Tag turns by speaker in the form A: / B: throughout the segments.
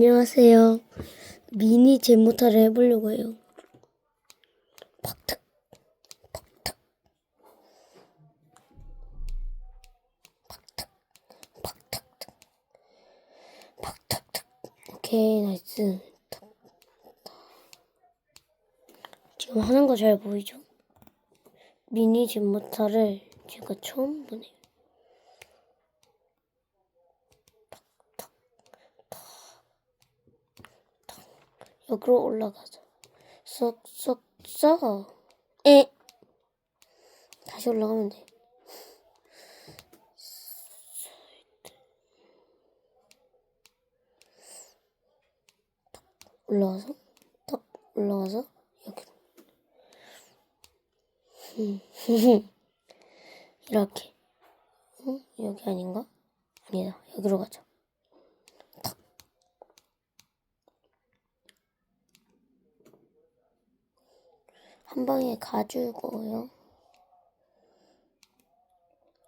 A: 안녕하세요. 미니 제모타를 해보려고 해요. 팍탁, 팍탁, 팍탁, 팍탁, 팍탁. 오케이, 나이스. 탁, 탁. 지금 하는 거 잘 보이죠? 미니 제모타를 제가 처음 보네요. 여기로 올라가자. 쏙, 쏙, 쏙. 에. 다시 올라가면 돼. 올라가서, 딱 올라가서, 여기로. 이렇게. 응? 여기 아닌가? 아니다. 여기로 가자. 한 방에 가지고요.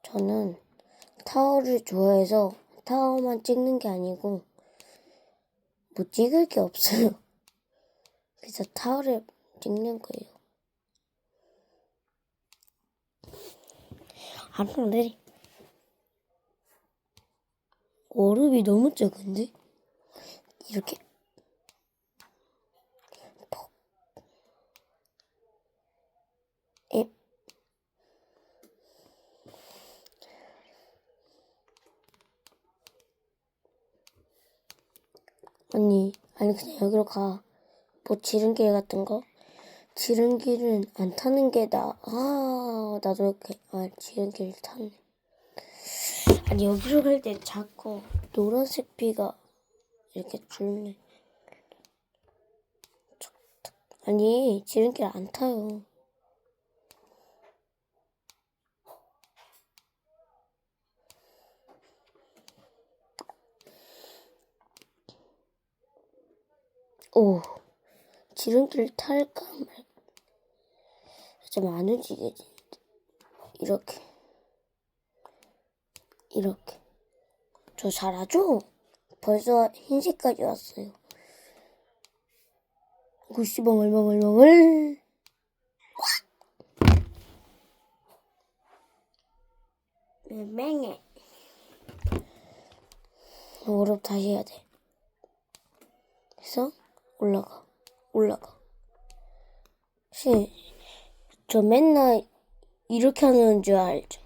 A: 저는 타워를 좋아해서 타워만 찍는 게 아니고 뭐 찍을 게 없어요. 그래서 타워를 찍는 거예요. 내리. 얼음이 너무 작은데? 이렇게 에? 아니, 아니 그냥 여기로 가. 뭐 지름길 같은 거? 지름길은 안 타는 게 나. 아, 나도 이렇게 아 지름길 탔네. 아니 여기로 갈 때 자꾸 노란색 비가 이렇게 줄네. 아니 지름길 안 타요. 오, 지름길 탈까 말까. 좀안 움직여지. 이렇게. 이렇게. 저 잘하죠? 벌써 흰색까지 왔어요. 구시벙얼벙얼벙얼. 맹맹해. 워업 다시 해야 돼. 그래서 올라가, 올라가. 시, 저 맨날 이렇게 하는 줄 알죠?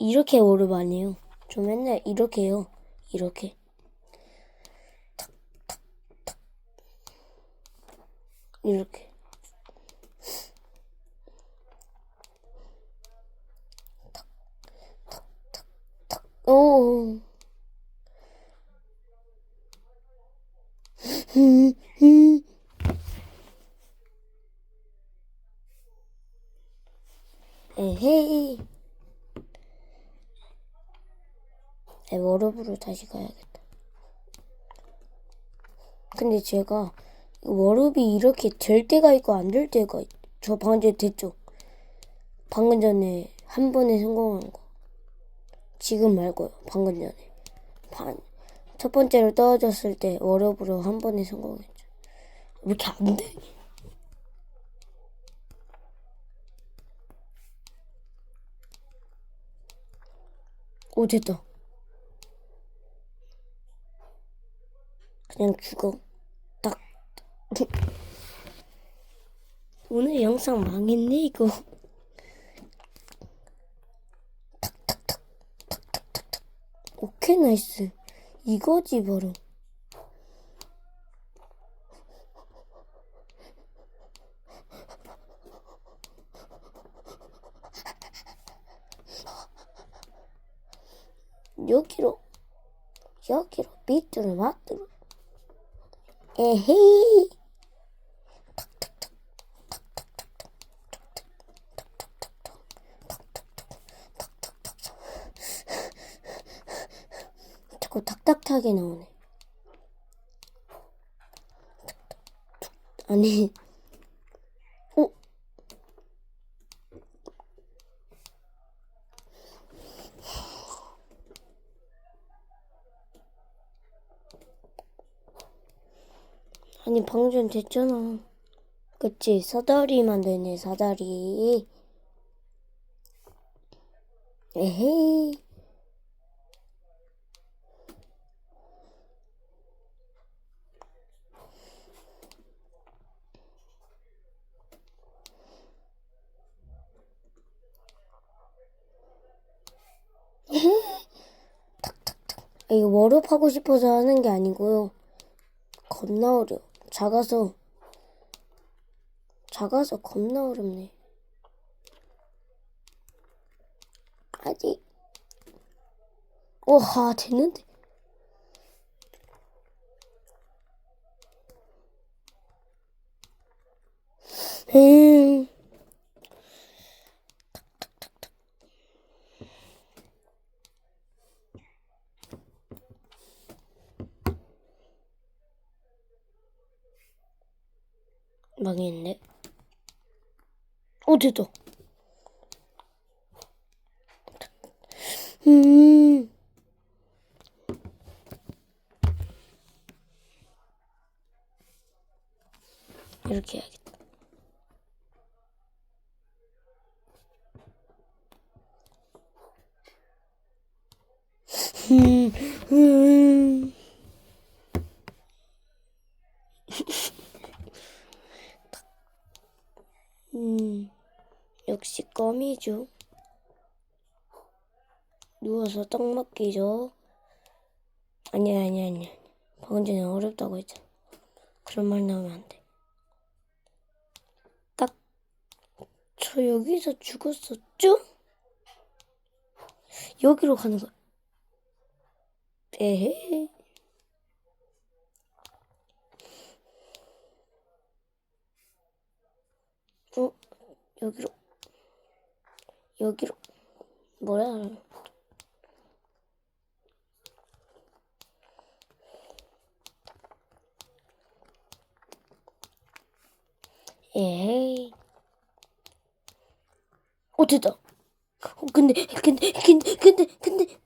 A: 이렇게 오르 아니에요. 저 맨날 이렇게 해요. 이렇게. 탁, 탁, 탁. 이렇게. 탁, 탁, 탁, 탁. 오. 음, 음. 에헤이. 네, 워럽으로 다시 가야겠다. 근데 제가 워럽이 이렇게 될 때가 있고 안 될 때가 있... 저 방금 전에 됐죠? 방금 전에 한 번에 성공한 거. 지금 말고요. 방금 전에. 반. 첫 번째로 떨어졌을 때 워럽으로 한 번에 성공했죠. 왜 이렇게 안 돼? 오 됐다. 그냥 죽어. 딱. 오늘 영상 망했네 이거. 탁탁탁 탁탁탁탁. 오케이 나이스. 이거지 바로. 여기로 여기로 밑으로 맞도록. 에헤이. 자꾸 탁탁탁이 나오네. 아니 아니 방금 전 됐잖아. 그치 사다리만 되네 사다리. 에헤이. 이거 워룹 하고 싶어서 하는 게 아니고요. 겁나 어려. 작아서 작아서 겁나 어렵네. 아직 오하 됐는데. 음. 망했네. 오, 됐다. 음. 이렇게 해야겠다. 음, 음. 음, 역시 껌이죠. 누워서 딱 맞기죠. 아니야, 아니야, 아니야. 방금 전에 어렵다고 했잖아. 그런 말 나오면 안 돼. 딱, 저 여기서 죽었었죠? 여기로 가는 거야. 에헤. 어, 여기로. 여기로. 뭐야? 에이. 어, 됐다. 어, 근데, 근데, 근데, 근데, 근데.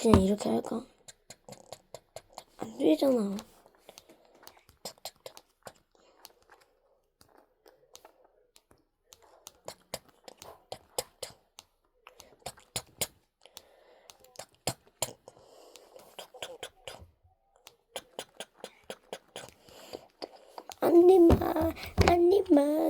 A: 그냥 이렇게 할까? 안 되잖아. 한 입만.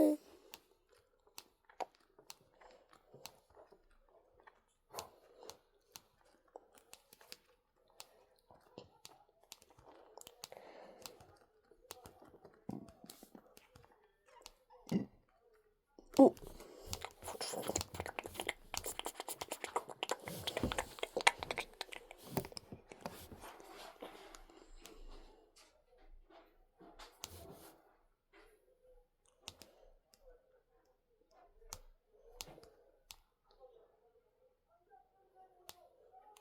A: 오.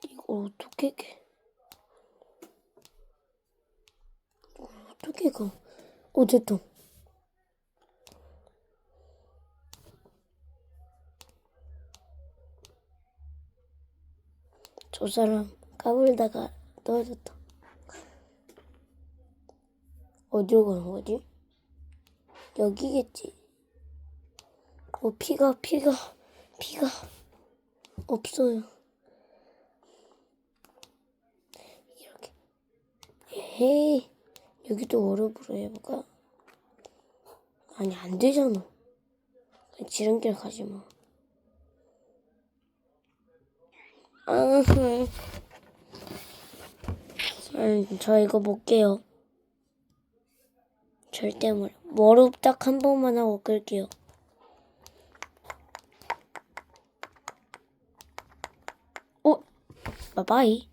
A: 이거 어떻게 게? 이거 어떻게 가? 어 됐다. 저 사람 까불다가 떨어졌다. 어디로 가는 거지? 여기겠지. 어 피가 피가 피가 없어요. 이렇게. 에헤이 여기도 워럽으로 해볼까? 아니 안 되잖아. 지름길 가지 마. 저 이거 볼게요. 절대 물. 워룹 딱 한 번만 하고 끌게요. 어? 바이바이.